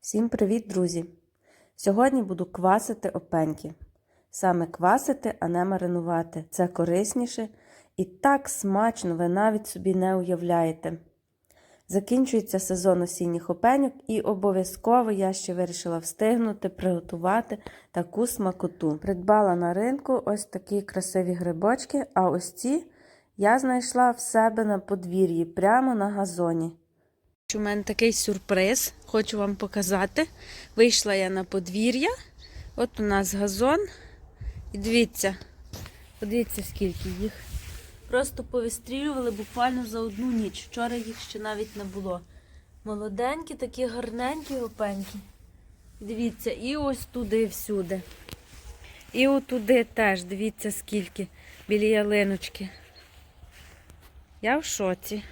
Всім привіт, друзі! Сьогодні буду квасити опеньки. Саме квасити, а не маринувати. Це корисніше і так смачно ви навіть собі не уявляєте. Закінчується сезон осінніх опеньок і обов'язково я ще вирішила встигнути приготувати таку смакоту. Придбала на ринку ось такі красиві грибочки, а ось ці я знайшла в себе на подвір'ї, прямо на газоні. У мене такий сюрприз, хочу вам показати. Вийшла я на подвір'я. От у нас газон. І дивіться, подивіться, скільки їх. Просто повистрілювали буквально за одну ніч. Вчора їх ще навіть не було. Молоденькі, такі гарненькі опенькі. Дивіться, і ось туди всюди. І отуди теж, дивіться, скільки біля ялиночки. Я в шоці.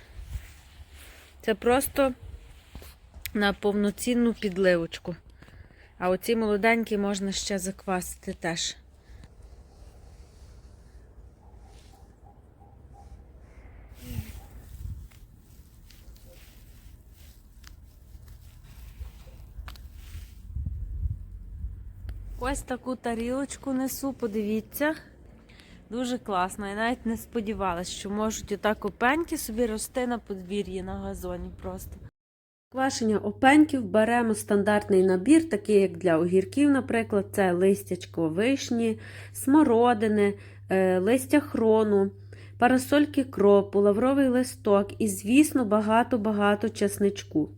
Це просто на повноцінну підливочку. А оці молоденькі можна ще заквасити теж. Ось таку тарілочку несу, подивіться. Дуже класно. Я навіть не сподівалася, що можуть отак опеньки собі рости на подвір'ї на газоні просто. Квашення опеньків беремо стандартний набір, такий як для огірків, наприклад, це листячко вишні, смородини, е, листя хрону, парасольки кропу, лавровий листок і, звісно, багато-багато часничку.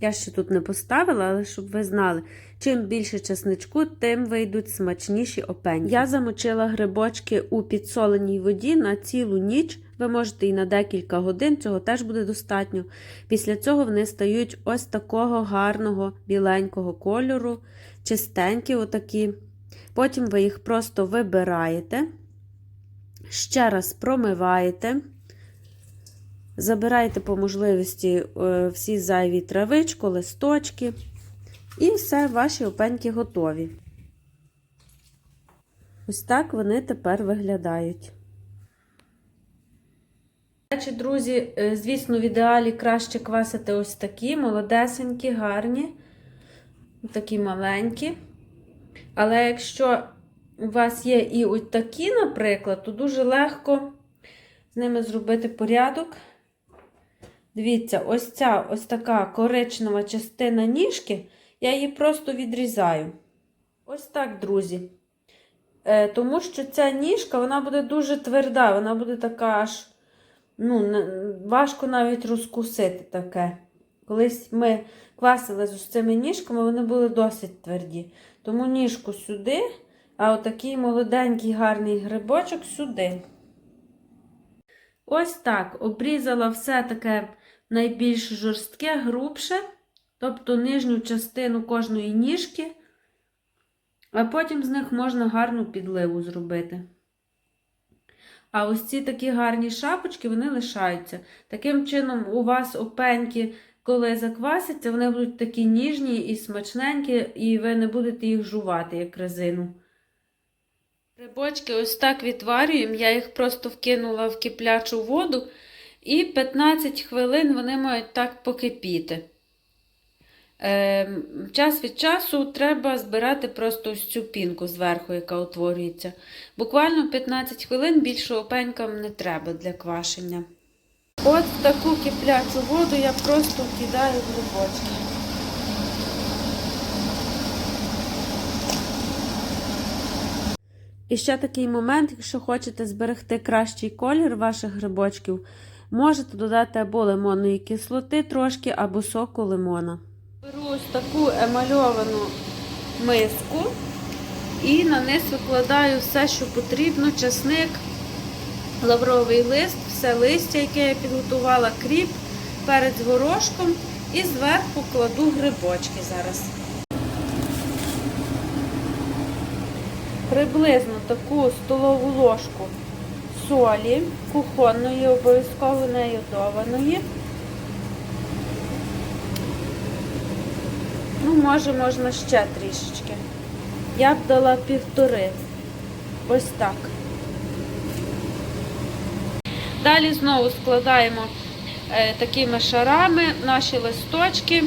Я ще тут не поставила, але щоб ви знали, чим більше чесничку, тим вийдуть смачніші опені. Я замочила грибочки у підсоленій воді на цілу ніч. Ви можете і на декілька годин, цього теж буде достатньо. Після цього вони стають ось такого гарного біленького кольору, чистенькі отакі. Потім ви їх просто вибираєте, ще раз промиваєте. Забирайте по можливості е, всі зайві травичку, листочки. І все, ваші опеньки готові. Ось так вони тепер виглядають. Речі, друзі, е, звісно, в ідеалі краще квасити ось такі, молодесенькі, гарні, такі маленькі. Але якщо у вас є і ось такі, наприклад, то дуже легко з ними зробити порядок. Дивіться, ось ця ось така коричнева частина ніжки, я її просто відрізаю. Ось так, друзі. Е, Тому що ця ніжка вона буде дуже тверда, вона буде така аж, ну, важко навіть розкусити таке. Колись ми квасили з цими ніжками, вони були досить тверді. Тому ніжку сюди, а отакий молоденький гарний грибочок сюди. Ось так обрізала все таке найбільш жорстке, грубше, тобто нижню частину кожної ніжки, а потім з них можна гарну підливу зробити. А ось ці такі гарні шапочки, вони лишаються. Таким чином, у вас опеньки, коли заквасяться, вони будуть такі ніжні і смачненькі, і ви не будете їх жувати, як резину. Грибочки ось так відварюємо, я їх просто вкинула в киплячу воду, і 15 хвилин вони мають так покипіти. Е, час від часу треба збирати просто ось цю пінку зверху, яка утворюється. Буквально 15 хвилин більше опенькам не треба для квашення. От таку киплячу воду я просто кидаю грибочки. І ще такий момент, якщо хочете зберегти кращий колір ваших грибочків, можете додати або лимонної кислоти трошки, або соку лимона. Беру ось таку емальовану миску і на низ викладаю все, що потрібно: часник, лавровий лист, все листя, яке я підготувала, кріп, перець горошком і зверху кладу грибочки зараз. Приблизно таку столову ложку солі кухонної, обов'язково не йодованої. Ну, може, можна ще трішечки. Я б дала півтори. Ось так. Далі знову складаємо е, такими шарами наші листочки.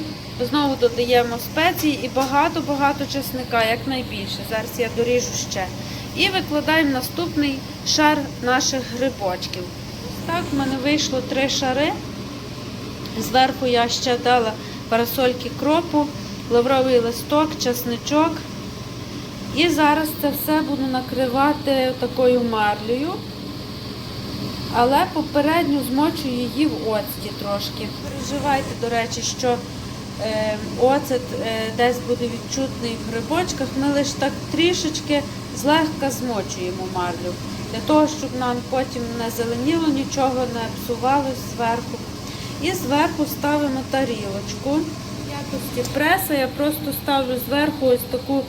Знову додаємо спеції і багато-багато чесника, як найбільше. Зараз я доріжу ще. І викладаємо наступний шар наших грибочків. Так, в мене вийшло три шари. Зверху я ще дала парасольки кропу, лавровий листок, чесничок. І зараз це все буду накривати такою марлею. Але попередньо змочую її в оцті трошки. Переживайте, до речі, що е, оцет е, десь буде відчутний в грибочках. Ми лише так трішечки злегка змочуємо марлю. Для того, щоб нам потім не зеленіло, нічого не псувалось зверху. І зверху ставимо тарілочку. Якості преса я просто ставлю зверху ось таку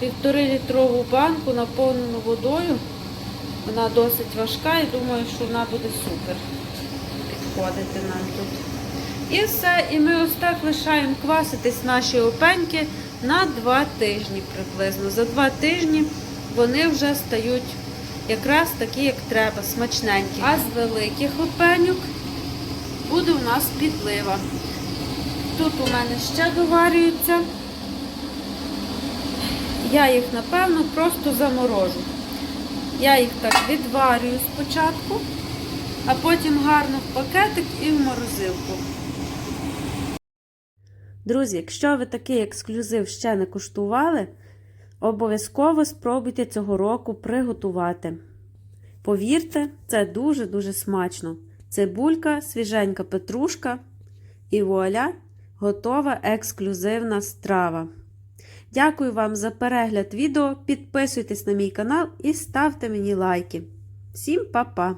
півтори літрову банку, наповнену водою. Вона досить важка і думаю, що вона буде супер підходити нам тут. І все, і ми ось так лишаємо кваситись наші опеньки на два тижні приблизно. За два тижні вони вже стають якраз такі, як треба, смачненькі. А з великих опеньок буде у нас підлива. Тут у мене ще доварюються. Я їх, напевно, просто заморожу. Я їх так відварюю спочатку, а потім гарно в пакетик і в морозилку. Друзі, якщо ви такий ексклюзив ще не куштували, обов'язково спробуйте цього року приготувати. Повірте, це дуже-дуже смачно. Цибулька, свіженька петрушка і вуаля, готова ексклюзивна страва. Дякую вам за перегляд відео. Підписуйтесь на мій канал і ставте мені лайки. Всім па-па!